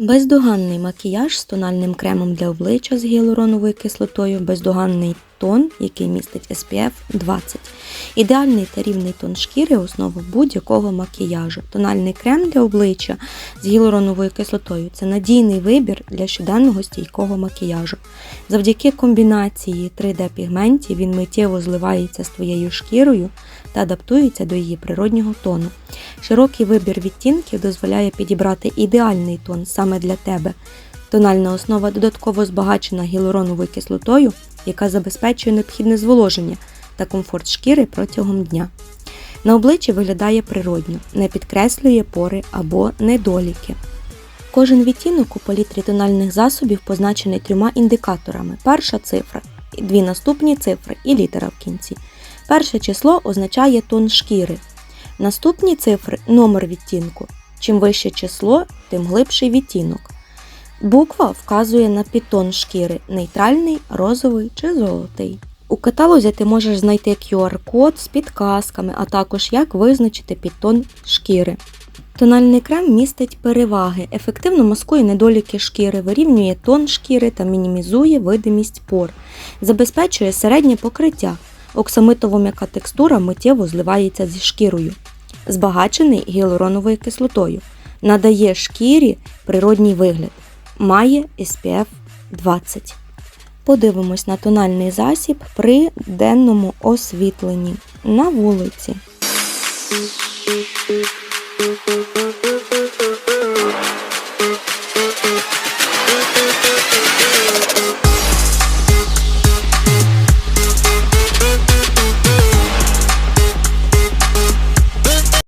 Бездоганний макіяж з тональним кремом для обличчя з гіалуроновою кислотою, бездоганний тон, який містить SPF 20. Ідеальний та рівний тон шкіри основа будь-якого макіяжу. Тональний крем для обличчя з гіалуроновою кислотою це надійний вибір для щоденного стійкого макіяжу. Завдяки комбінації 3D-пігментів він миттєво зливається з твоєю шкірою та адаптується до її природнього тону. Широкий вибір відтінків дозволяє підібрати ідеальний тон саме для тебе. Тональна основа додатково збагачена гіалуроновою кислотою, яка забезпечує необхідне зволоження та комфорт шкіри протягом дня. На обличчі виглядає природньо, не підкреслює пори або недоліки. Кожен відтінок у палітрі тональних засобів позначений трьома індикаторами. Перша цифра, дві наступні цифри і літера в кінці. Перше число означає тон шкіри. Наступні цифри номер відтінку. Чим вище число, тим глибший відтінок. Буква вказує на підтон шкіри нейтральний, розовий чи золотий. У каталозі ти можеш знайти QR-код з підказками, а також як визначити підтон шкіри. Тональний крем містить переваги, ефективно маскує недоліки шкіри, вирівнює тон шкіри та мінімізує видимість пор, забезпечує середнє покриття. Оксамитово м'яка текстура миттєво зливається зі шкірою. Збагачений гіалуроновою кислотою. Надає шкірі природній вигляд. Має SPF 20. Подивимось на тональний засіб при денному освітленні на вулиці.